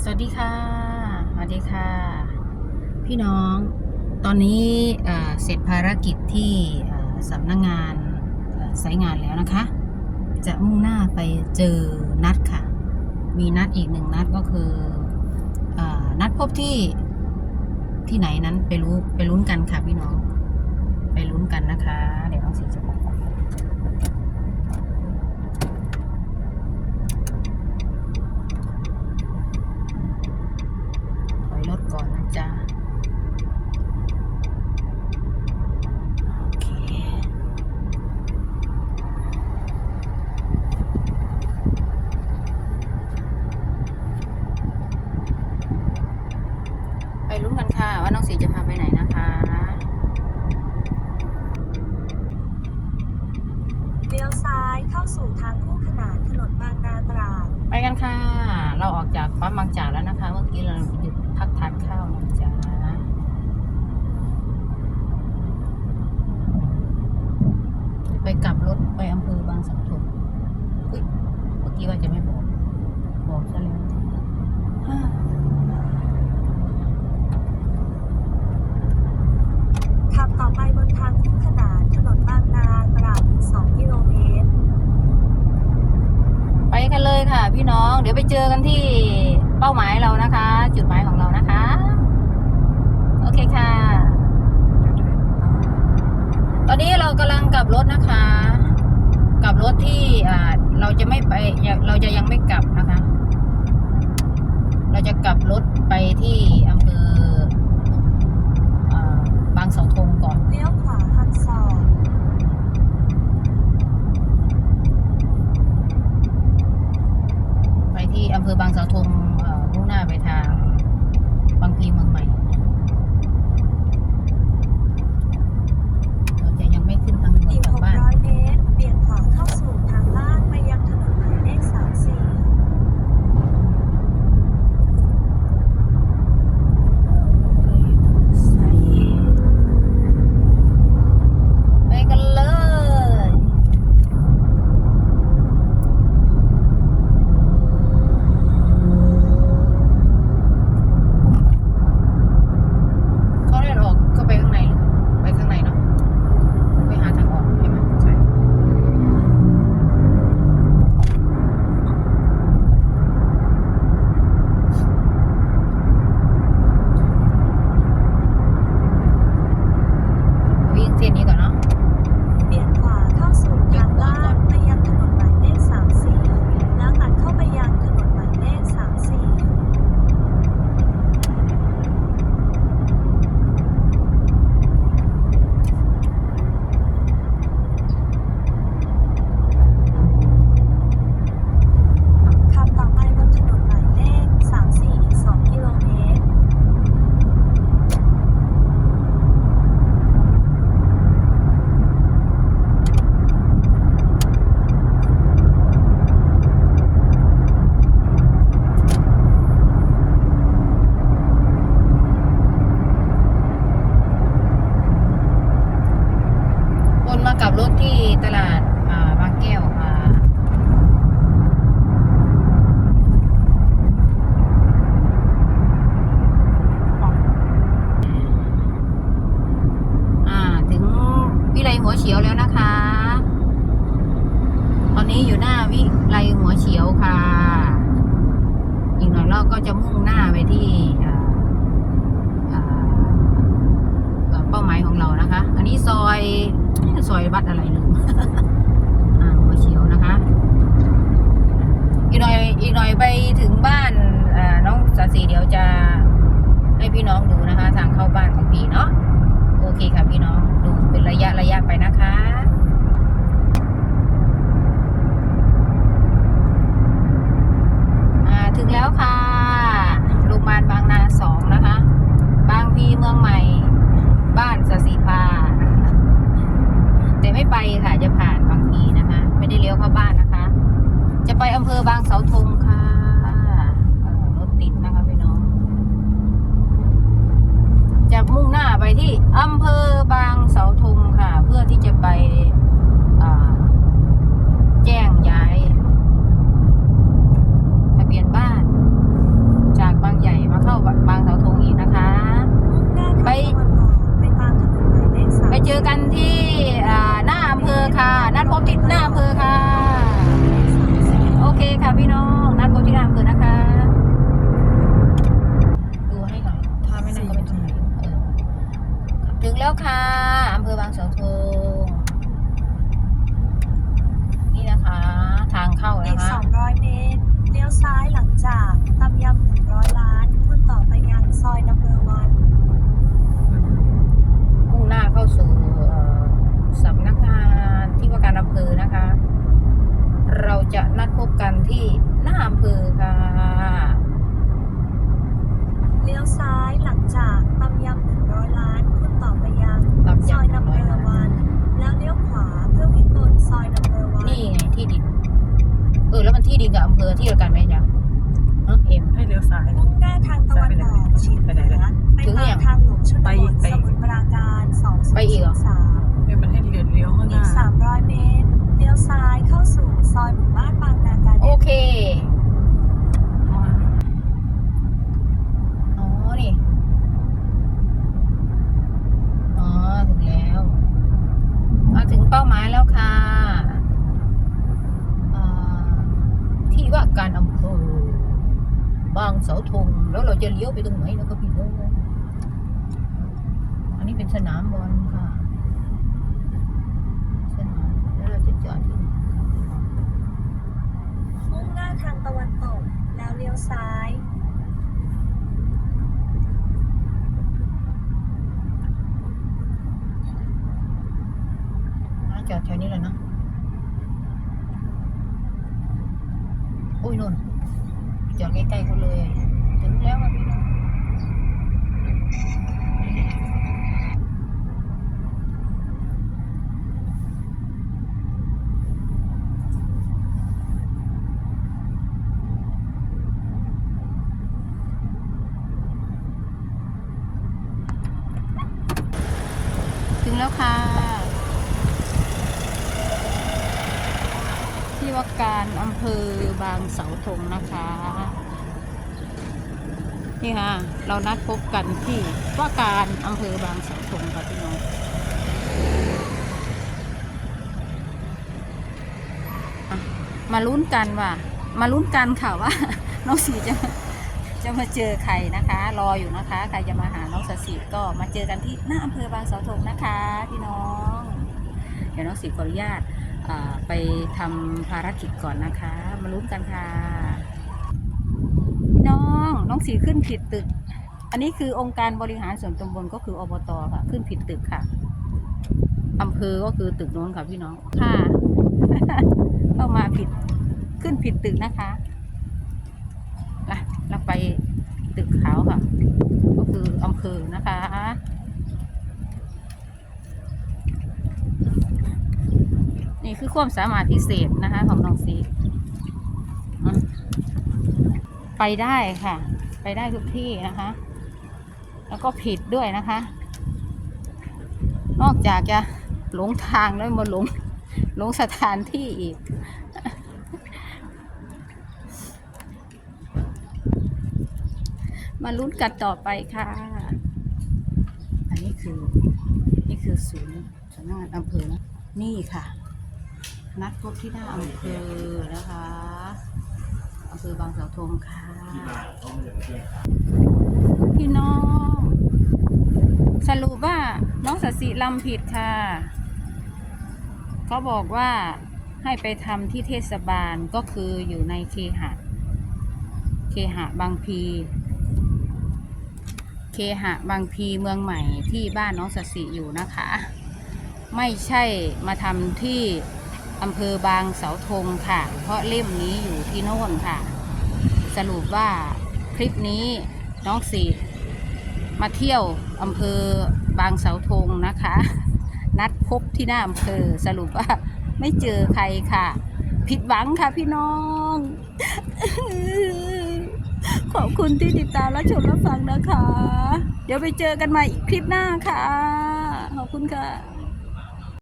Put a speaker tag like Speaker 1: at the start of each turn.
Speaker 1: สวัสดีค่ะ สวัสดีค่ะ พี่น้อง ตอนนี้เสร็จภารกิจที่สำนักงงานสายงานแล้วนะคะ จะมุ่งหน้าไปเจอนัดค่ะ มีนัดอีกหนึ่งนัดก็คือเออนัดพบที่ที่ไหนนั้นไปรู้ไปลุ้นกันค่ะพี่น้อง ไปลุ้นกันนะคะ เดี๋ยวน้องสีจะบอก ถอยรถก่อนนะจ๊ะ โอเค ไปลุ้นกันค่ะ ว่าน้องสีจะพาไปไหนนะคะ
Speaker 2: เลี้ยวซ้ายเข้าสู่ทางคู่ขนานถนนบางนาตราด
Speaker 1: ไปกันค่ะ เราออกจาก ปั๊มบางจากแล้วนะคะ เมื่อกี้เราหยุดพักทานข้าวนะจ๊ะไปกลับรถไปอำเภอบางสัมพันธ์อุ๊ยเมื่อกี้ว่าจะไม่บอก บอกซะแล้ว
Speaker 2: ขับต่อไปบนทางคู่ขนานถนนบางนาตราดอีก2กิโลเมตร
Speaker 1: ไปกันเลยค่ะพี่น้อง เดี๋ยวไปเจอกันที่ เป้าหมายเรานะคะ จุดหมายของเรานะคะ โอเคค่ะ ตอนนี้เรากำลังกลับรถนะคะ กลับรถที่อ่าเราจะไม่ไปเราจะยังไม่กลับนะคะ เราจะกลับรถไปที่อำเภอบางเสาธงก่อน
Speaker 2: เลี้ยว
Speaker 1: บั
Speaker 2: ตร
Speaker 1: อะไรเนาะ อ่าหัวเฉียวนะคะ อีกหน่อยอีกหน่อยไปถึงบ้านอ่าน้องสาสีเดี๋ยวจะให้พี่น้องดูนะคะ ทางเข้าบ้านของพี่เนาะ โอเคค่ะพี่น้องดูเป็นระยะระยะไปนะคะ อ่าถึงแล้วค่ะ โรงพยาบาลบางนาสองนะคะ บางพีเมืองใหม่ บ้านสสีภานะคะแต่ ไม่ไปค่ะ จะผ่านบางทีนะคะ ไม่ได้เลี้ยวเข้าบ้านนะคะ จะไปอำเภอบางเสาธงค่ะรถติดนะคะพี่น้อง จะมุ่งหน้าไปที่อำเภอบางเสาธงค่ะ เพื่อที่จะไปแจ้งย้าย แล้วค่ะอำเภอบางเสาธงนี่นะคะ ทางเข้า
Speaker 2: อี
Speaker 1: นะคะ
Speaker 2: 200เมตรเลี้ยวซ้ายหลังจากตำยำ100 ล้าน คุณต่อไปยังซอยนัมเบอร์วัน
Speaker 1: มุ่งหน้าเข้าสู่เอ่อสำนักงานที่ว่าการอำเภอนะคะ เราจะนัดพบกันที่หน้าอำเภอค่ะ
Speaker 2: เลี้ยวซ้ายหลังจากตำยำ100 ล้าน คุณต่อไปยัง
Speaker 1: ตำยำ
Speaker 2: ซอยนัมเบอ
Speaker 1: 100ล้าน
Speaker 2: ร์วัน แล้วเลี้ยวขวาเพื่อวิ่งบนซอยนัมเบอร์วัน
Speaker 1: นี่ไงที่ดิน เออ แล้วมันที่ดินกับ อำเภอที่เดียวกันไหมจ๊ะฮะเอ็ม
Speaker 3: ให้เลี้ยวซ้าย
Speaker 2: มุ่งหน้าทางตะวันออกเฉียงเหนือไป
Speaker 1: ถึง
Speaker 2: ตา
Speaker 1: ยั
Speaker 2: ม
Speaker 1: ง
Speaker 2: ทางหลวงชน
Speaker 3: ไป
Speaker 2: บท
Speaker 3: ไป
Speaker 2: สมุทรปราการ2
Speaker 1: ไปอีกเหรอ
Speaker 2: 3
Speaker 3: เนี่ยมันให้เลี้ยวเลี้ยวข้างห
Speaker 2: อี
Speaker 3: น้า
Speaker 2: ก 300 เมตร เลี้ยวซ้ายเข้าสู่ซอยหมู่บ้านบางนาการ
Speaker 1: โอเค อ๋อ นี่ อ๋อ ถึงแล้ว มาถึงเป้าหมายแล้วค่ะอ่าที่ว่าการอำเภอ บางเสาธงแล้วเราจะเลี้ยวไปตรงไหนนะครับพี่น้องอันนี้เป็นสนามบอลค่ะสนามแล้วเราจะจอดที่ไหน
Speaker 2: มุ่งหน้าทางตะวันตกแล้วเลี้ยวซ้าย
Speaker 1: น่าจอดแถวนี้แหละเนาะโอ้ยนน จอดใกลๆเขาเลยถึงแล้วครับพี่น้องถึงแล้วค่ะ ที่ว่าการอำเภอบางเสาธงนะคะ นี่ค่ะ เรานัดพบกันที่ว่าการอำเภอบางเสาธงค่ะพี่น้องมาลุ้นกันว่า มาลุ้นกันค่ะว่า น้องสีจะจะมาเจอใครนะคะ รออยู่นะคะใครจะมาหาน้องสสีก็มาเจอกันที่หน้าอำเภอบางเสาธงนะคะพี่น้อง เดี๋ยวน้องสีขออนุญาตไปทำภารกิจก่อนนะคะ มาลุ้นกันค่ะ น้องสีขึ้นผิดตึก อันนี้คือองค์การบริหารส่วนตำบลก็คืออบตค่ะ ขึ้นผิดตึกค่ะอำเภอก็คือตึกโน้นค่ะพี่น้องค่ะเข้ามาผิดขึ้นผิดตึกนะคะล่ะเราไปตึกขาวค่ะ ก็คืออำเภอนะคะนี่คือความสามารถพิเศษนะคะ ของน้องซีไปได้ค่ะ ไปได้ทุกที่นะคะ แล้วก็ผิดด้วยนะคะ นอกจากจะหลงทางแล้วมาหลงหลงสถานที่อีก มาลุ้นกันต่อไปค่ะ อันนี้คือ นี่คือศูนย์สำนักงานอำเภอนะนี่ค่ะ นัดพบที่หน้าอำเภอนะคะ อำเภอบางเสาธงค่ะ พี่น้อง สรุปว่าน้องสสิลำผิดค่ะ เขาบอกว่าให้ไปทำที่เทศบาลก็คืออยู่ในเคหะ เคหะบางพี เคหะบางพีเมืองใหม่ที่บ้านน้องสสิอยู่นะคะ ไม่ใช่มาทำที่อำเภอบางเสาธงค่ะ เพราะเล่มนี้อยู่ที่โน่นค่ะ สรุปว่าคลิปนี้น้องสีมาเที่ยวอำเภอบางเสาธงนะคะ นัดพบที่หน้าอำเภอสรุปว่าไม่เจอใครค่ะ ผิดหวังค่ะพี่น้อง ขอบคุณที่ติดตามและชมและฟังนะคะ เดี๋ยวไปเจอกันใหม่คลิปหน้าค่ะ ขอบคุณค่ะ